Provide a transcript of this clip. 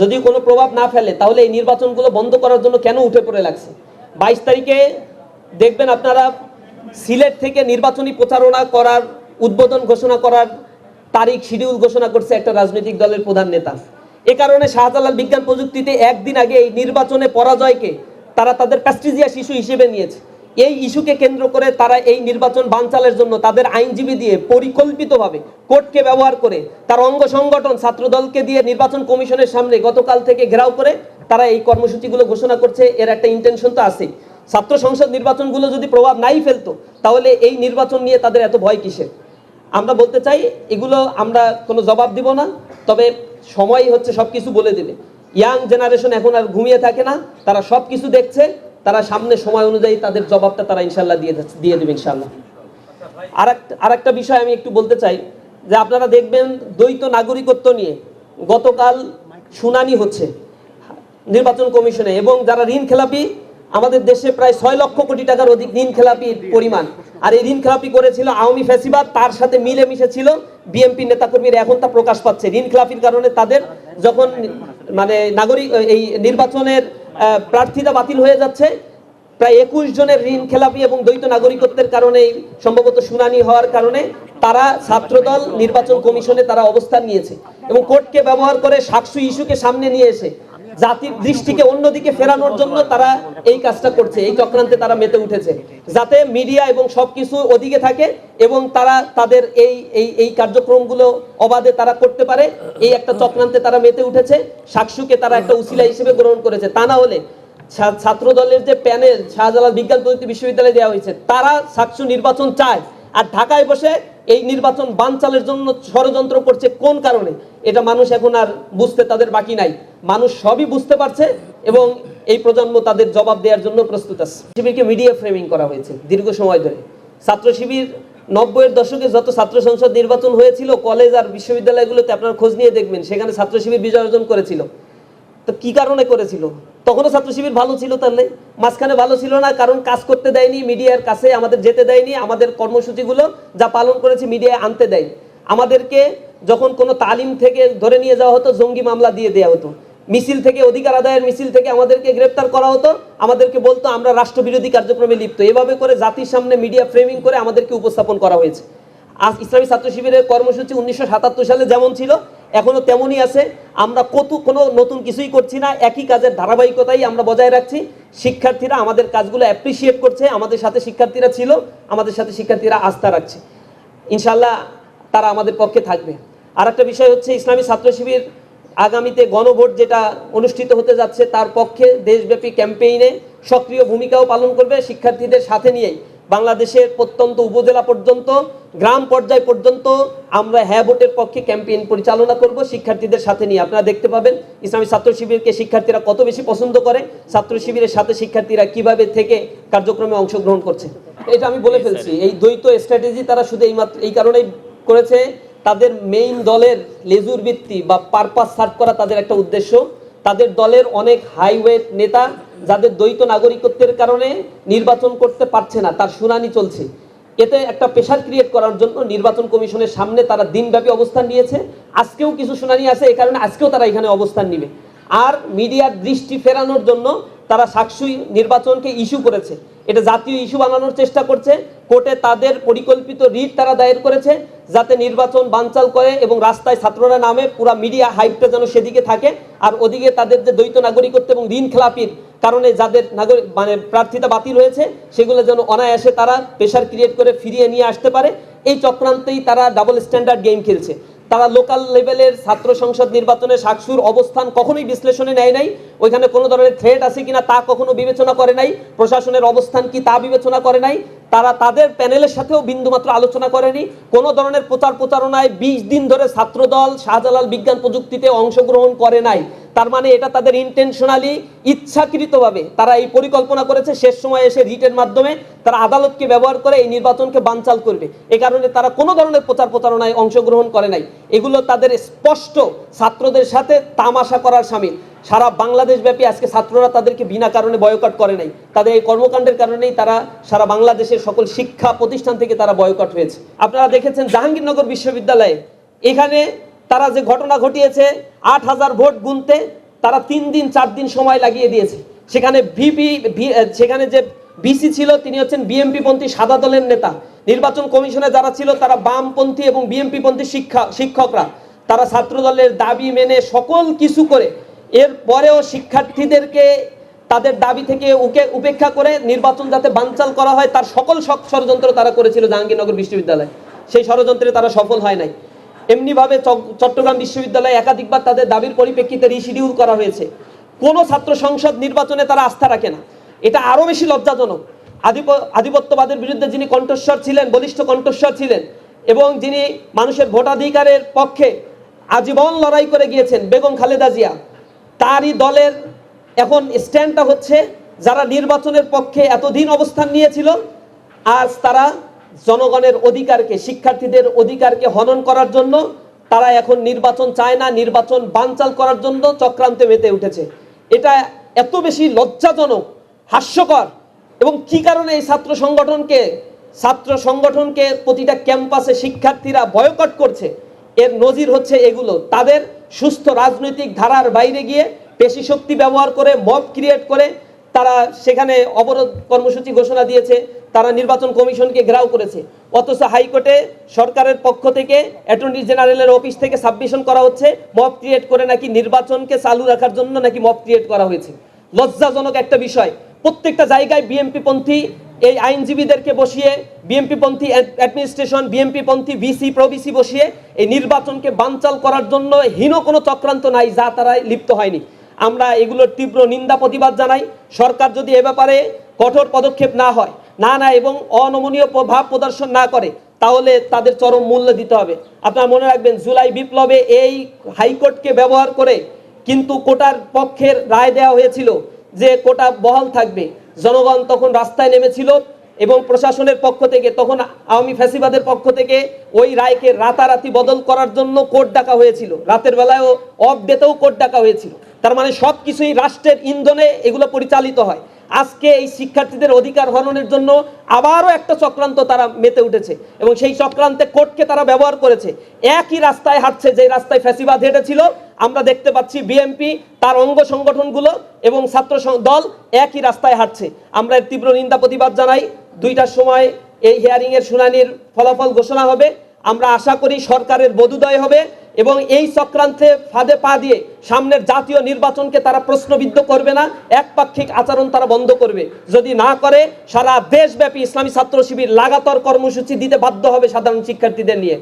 যদি কোনো প্রভাব না ফেলে, তাহলে এই নির্বাচনগুলো বন্ধ করার জন্য কেন উঠে পড়ে লাগছে? বাইশ তারিখে দেখবেন আপনারা সিলেট থেকে নির্বাচনী প্রচারণা করার, উদ্বোধন ঘোষণা করার তারিখ, শিডিউল ঘোষণা করছে একটা রাজনৈতিক দলের প্রধান নেতা। এ কারণে শাহজালাল বিজ্ঞান প্রযুক্তিতে একদিন আগে এই নির্বাচনে পরাজয়কে তারা তাদের প্যাস্টিজিয়াস শিশু হিসেবে নিয়েছে। এই ইস্যুকে কেন্দ্র করে তারা এই নির্বাচন বানচালের জন্য তাদের আইনজীবী দিয়ে পরিকল্পিতভাবে কোর্টকে ব্যবহার করে তার অঙ্গ সংগঠন ছাত্রদলকে দিয়ে নির্বাচন কমিশনের সামনে গতকাল থেকে ঘেরাও করে তারা এই কর্মসূচিগুলো ঘোষণা করছে। এর একটা ইন্টেনশন তো আছেই। ছাত্র সংসদ নির্বাচনগুলো যদি প্রভাব নাই ফেলতো, তাহলে এই নির্বাচন নিয়ে তাদের এত ভয় কিসের? আমরা বলতে চাই, এগুলো আমরা কোনো জবাব দিব না, তবে সময় হচ্ছে সব কিছু বলে দেবে। ইয়াং জেনারেশন এখন আর ঘুমিয়ে থাকে না, তারা সব কিছু দেখছে তারা সামনে সময় অনুযায়ী তাদের জবাবটা তারা ইনশাল্লাহ দিয়ে দিয়ে দেবে ইনশাল্লাহ আর একটা বিষয় আমি একটু বলতে চাই, যে আপনারা দেখবেন দ্বৈত নাগরিকত্ব নিয়ে গতকাল শুনানি হচ্ছে নির্বাচন কমিশনে, এবং যারা ঋণ খেলাপি, আমাদের দেশে প্রায় ছয় লক্ষ কোটি টাকার অধিক ঋণ খেলাপির পরিমাণ। আর এই ঋণ খেলাপি করেছিল আওয়ামী ফ্যাসিবাদ তার সাথে মিলেমিশে ছিল বিএনপি নেতাকর্মীরা, এখন তা প্রকাশ পাচ্ছে। ঋণ খেলাপির কারণে তাদের যখন মানে নাগরিক এই নির্বাচনের আহ, প্রার্থিতা বাতিল হয়ে যাচ্ছে। প্রায় একুশ জনের ঋণ খেলাপি এবং দ্বৈত নাগরিকত্বের কারণে সম্ভবত শুনানি হওয়ার কারণে তারা ছাত্রদল নির্বাচন কমিশনে তারা অবস্থান নিয়েছে এবং কোর্টকে ব্যবহার করে সাকসু ইস্যুকে সামনে নিয়ে এসে জাতির দৃষ্টিকে অন্যদিকে ফেরানোর জন্য তারা এই কাজটা করছে, এই চক্রান্তে তারা মেতে উঠেছে। যাতে মিডিয়া এবং সবকিছু ওদিকে থাকে এবং তারা তাদের এই এই এই কার্যক্রমগুলো অবাধে তারা করতে পারে, এই একটা চক্রান্তে তারা মেতে উঠেছে। সাকসুকে তারা একটা উসিলা হিসেবে গ্রহণ করেছে। তা না হলে ছাত্র দলের যে প্যানেল, শাহজালাল বিজ্ঞান প্রযুক্তি বিশ্ববিদ্যালয়ে দেওয়া হয়েছে, তারা সাকসু নির্বাচন চায়। আর ঢাকায় বসে এই নির্বাচন বানচালের জন্য ষড়যন্ত্র করছে কোন কারণে? এটা মানুষ এখন আর বুঝতে তাদের বাকি নাই। মানুষ সবই বুঝতে পারছে এবং এই প্রজন্ম তাদের জবাব দেওয়ার জন্য প্রস্তুত আছে। শিবিরকে মিডিয়া ফ্রেমিং করা হয়েছে দীর্ঘ সময় ধরে। ছাত্র শিবির নব্বইয়ের দশকে যত ছাত্র সংসদ নির্বাচন হয়েছিল, কলেজ আর বিশ্ববিদ্যালয়গুলোতে আপনারা খোঁজ নিয়ে দেখবেন, সেখানে ছাত্র শিবির বিজয় অর্জন করেছিল। তো কি কারণে করেছিল? তখনও ছাত্র শিবির ভালো ছিল তাহলে মাঝখানে ভালো ছিল না, কারণ কাজ করতে দেয়নি মিডিয়ার কাছে আমাদের যেতে দেয়নি, আমাদের কর্মসূচিগুলো যা পালন করেছে মিডিয়ায় আনতে দেয়নি। আমাদেরকে যখন কোনো তালিম থেকে ধরে নিয়ে যাওয়া হতো, জঙ্গি মামলা দিয়ে দেওয়া হতো। মিছিল থেকে, অধিকার আদায়ের মিছিল থেকে আমাদেরকে গ্রেপ্তার করা হতো, আমাদেরকে বলতো আমরা রাষ্ট্রবিরোধী কার্যক্রমে লিপ্ত। এভাবে করে জাতির সামনে মিডিয়া ফ্রেমিং করে আমাদেরকে উপস্থাপন করা হয়েছে। আজ ইসলামী ছাত্র শিবিরের কর্মসূচি উনিশশো সাতাত্তর সালে যেমন ছিল, এখনও তেমনই আছে। আমরা কত, কোনো নতুন কিছুই করছি না, একই কাজের ধারাবাহিকতাই আমরা বজায় রাখছি। শিক্ষার্থীরা আমাদের কাজগুলো অ্যাপ্রিসিয়েট করছে, আমাদের সাথে শিক্ষার্থীরা ছিল, আমাদের সাথে শিক্ষার্থীরা আস্থা রাখছে। ইনশাল্লাহ তারা আমাদের পক্ষে থাকবে। আর একটা বিষয় হচ্ছে ইসলামী ছাত্র শিবির আগামীতে গণভোট যেটা অনুষ্ঠিত হতে যাচ্ছে তার পক্ষে দেশব্যাপী ক্যাম্পেইনে সক্রিয় ভূমিকাও পালন করবে শিক্ষার্থীদের সাথে নিয়েই। বাংলাদেশের প্রত্যন্ত উপজেলা পর্যন্ত গ্রাম পর্যায় পর্যন্ত আমরা হ্যাঁ ভোটের পক্ষে ক্যাম্পেইন পরিচালনা করব শিক্ষার্থীদের সাথে নিয়ে। আপনারা দেখতে পাবেন ইসলামী ছাত্র শিবিরকে শিক্ষার্থীরা কত বেশি পছন্দ করে ছাত্র শিবিরের সাথে শিক্ষার্থীরা কীভাবে থেকে কার্যক্রমে অংশগ্রহণ করছে। এটা আমি বলে ফেলছি এই দ্বৈত স্ট্র্যাটেজি তারা শুধু এই মাত্র এই কারণেই করেছে তাদের মেইন দলের লেজুর ভিত্তি বা পারপাস সার্ভ করা তাদের একটা উদ্দেশ্য। তাদের দলের অনেক হাইওয়েট নেতা যাদের দ্বৈত নাগরিকত্বের কারণে নির্বাচন করতে পারছে না, তার শুনানি চলছে। এতে একটা প্রেশার ক্রিয়েট করার জন্য নির্বাচন কমিশনের সামনে তারা দিনব্যাপী অবস্থান নিয়েছে। আজকেও কিছু শুনানি আছে এই কারণে আজকেও তারা এখানে অবস্থান নিবে। আর মিডিয়ার দৃষ্টি ফেরানোর জন্য তারা সাকসুই নির্বাচনকে ইস্যু করেছে। এটা জাতীয় ইস্যু বানানোর চেষ্টা করছে। কোর্টে তাদের পরিকল্পিত রিট তারা দায়ের করেছে যাতে নির্বাচন বানচাল করে এবং রাস্তায় ছাত্ররা নামে পুরা মিডিয়া হাইপটা যেন সেদিকে থাকে। আর ওদিকে তাদের যে দ্বৈত নাগরিকত্ব এবং ঋণ খেলাপির কারণে যাদের নাগরিক মানে প্রার্থিতা বাতিল হয়েছে, সেগুলো যেন অনায়াসে তারা প্রেশার ক্রিয়েট করে ফিরিয়ে নিয়ে আসতে পারে। এই চক্রান্তেই তারা ডাবল স্ট্যান্ডার্ড গেম খেলছে। তারা লোকাল লেভেলের ছাত্র সংসদ নির্বাচনে সাকসুর অবস্থান কখনোই বিশ্লেষণে নেয় নাই। ওইখানে কোনো ধরনের থ্রেট আছে কিনা তা কখনো বিবেচনা করে নাই। প্রশাসনের অবস্থান কি তা বিবেচনা করে নাই। তারা তাদের প্যানেলের সাথেও বিন্দুমাত্র আলোচনা করেনি। কোনো ধরনের প্রচার প্রচারণায় বিশ দিন ধরে ছাত্রদল শাহজালাল বিজ্ঞান প্রযুক্তিতে অংশগ্রহণ করে নাই। তার মানে এটা তাদের ইন্টেনশনালি ইচ্ছাকৃতভাবে তারা এই পরিকল্পনা করেছে, শেষ সময় এসে রিটের মাধ্যমে তারা আদালতকে ব্যবহার করে এই নির্বাচনকে বানচাল করবে। এ কারণে তারা কোনো ধরনের প্রচার প্রচারণায় অংশগ্রহণ করে নাই। এগুলো তাদের স্পষ্ট ছাত্রদের সাথে তামাশা করার সামিল। সারা বাংলাদেশ ব্যাপী আজকে ছাত্ররা তাদেরকে বিনা কারণে বয়কট করে নাই। তাদের এই কর্মকাণ্ডের কারণেই তারা সারা বাংলাদেশের সকল শিক্ষা প্রতিষ্ঠান থেকে তারা বয়কট হয়েছে। আপনারা দেখেছেন জাহাঙ্গীরনগর বিশ্ববিদ্যালয়ে এখানে তারা যে ঘটনা ঘটিয়েছে, আট হাজার ভোট গুনতে তারা তিন দিন, চার দিন সময় লাগিয়ে দিয়েছে। সেখানে ভিপি সেখানে যে বিসি ছিল, তিনি হচ্ছেন বিএমপি পন্থী সাদা দলের নেতা। নির্বাচন কমিশনে যারা ছিল, তারা বামপন্থী এবং বিএমপি পন্থী শিক্ষা, শিক্ষকরা। তারা ছাত্র দলের দাবি মেনে সকল কিছু করে এর পরেও শিক্ষার্থীদেরকে তাদের দাবি থেকে উকে, উপেক্ষা করে নির্বাচন যাতে বানচাল করা হয়, তার সকল ষড়যন্ত্র তারা করেছিল জাহাঙ্গীরনগর বিশ্ববিদ্যালয়। সেই ষড়যন্ত্রে তারা সফল হয় নাই। এমনিভাবে চট্টগ্রাম বিশ্ববিদ্যালয়ে একাধিকবার তাদের দাবির পরিপ্রেক্ষিতে রিশিডিউল করা হয়েছে। কোনো ছাত্র সংসদ নির্বাচনে তারা আস্থা রাখে না। এটা আরও বেশি লজ্জাজনক। আধিপ আধিপত্যবাদের বিরুদ্ধে যিনি কণ্ঠস্বর ছিলেন, বলিষ্ঠ কণ্ঠস্বর ছিলেন, এবং যিনি মানুষের ভোটাধিকারের পক্ষে আজীবন লড়াই করে গিয়েছেন, বেগম খালেদা জিয়া, তারই দলের এখন স্ট্যান্ডটা হচ্ছে, যারা নির্বাচনের পক্ষে এতদিন অবস্থান নিয়েছিল, আজ তারা জনগণের অধিকারকে, শিক্ষার্থীদের অধিকারকে হনন করার জন্য তারা এখন নির্বাচন চায় না, নির্বাচন বানচাল করার জন্য চক্রান্তে মেতে উঠেছে। এটা এত বেশি লজ্জাজনক, হাস্যকর এবং কি কারণে এই ছাত্র সংগঠনকে ছাত্র সংগঠনকে প্রতিটা ক্যাম্পাসে শিক্ষার্থীরা বয়কট করছে? এর নজির হচ্ছে এগুলো। তাদের সুস্থ রাজনৈতিক ধারার বাইরে গিয়ে পেশি শক্তি ব্যবহার করে, মব ক্রিয়েট করে তারা সেখানে অবরোধ কর্মসূচি ঘোষণা দিয়েছে, তারা নির্বাচন কমিশনকে ঘেরাও করেছে। অথচ হাইকোর্টে সরকারের পক্ষ থেকে অ্যাটর্নি জেনারেলের অফিস থেকে সাবমিশন করা হচ্ছে, মব ক্রিয়েট করে নাকি নির্বাচনকে চালু রাখার জন্য নাকি মব ক্রিয়েট করা হয়েছে। লজ্জাজনক একটা বিষয়, প্রত্যেকটা জায়গায় বিএমপি পন্থী, এই আইনজীবীদেরকে বসিয়ে বিএমপি পন্থী অ্যাডমিনিস্ট্রেশন, বিএমপি পন্থী বিসি প্রবিসি বসিয়ে এই নির্বাচনকে বানচাল করার জন্য হীন কোনো চক্রান্ত নাই, যা তারা লিপ্ত হয়নি। আমরা এগুলোর তীব্র নিন্দা প্রতিবাদ জানাই। সরকার যদি এ ব্যাপারে কঠোর পদক্ষেপ না হয়, না না এবং অনমনীয় প্রভাব প্রদর্শন না করে, তাহলে তাদের চরম মূল্য দিতে হবে। আপনারা মনে রাখবেন, জুলাই বিপ্লবে এই হাইকোর্টকে ব্যবহার করে কিন্তু কোটার পক্ষের রায় দেওয়া হয়েছিল যে কোটা বহাল থাকবে। জনগণ তখন রাস্তায় নেমেছিল এবং প্রশাসনের পক্ষ থেকে, তখন আওয়ামী ফ্যাসিবাদের পক্ষ থেকে ওই রায়কে রাতারাতি বদল করার জন্য কোর্ট ডাকা হয়েছিল। রাতের বেলায়ও অফ ডেতেও কোর্ট ডাকা হয়েছিল। তার মানে সব কিছুই রাষ্ট্রের ইন্ধনে এগুলো পরিচালিত হয়। আজকে এই শিক্ষার্থীদের অধিকার হরণের জন্য আবারও একটা চক্রান্ত তারা মেতে উঠেছে এবং সেই চক্রান্তে কোর্টকে তারা ব্যবহার করেছে। একই রাস্তায় হাঁটছে যে রাস্তায় ফ্যাসিবাদ হেঁটেছিল, আমরা দেখতে পাচ্ছি বিএমপি তার অঙ্গ সংগঠনগুলো এবং ছাত্র দল একই রাস্তায় হাঁটছে। আমরা তীব্র নিন্দা, প্রতিবাদ জানাই। দুইটার সময় এই হিয়ারিং এর শুনানির ফলাফল ঘোষণা হবে। আমরা আশা করি সরকারের বোধোদয় হবে এবং এই চক্রান্তে ফাঁদে পা দিয়ে সামনের জাতীয় নির্বাচনকে তারা প্রশ্নবিদ্ধ করবে না, একপাক্ষিক আচরণ তারা বন্ধ করবে। যদি না করে, সারা দেশব্যাপী ইসলামী ছাত্র শিবির লাগাতার কর্মসূচি দিতে বাধ্য হবে সাধারণ শিক্ষার্থীদের নিয়ে।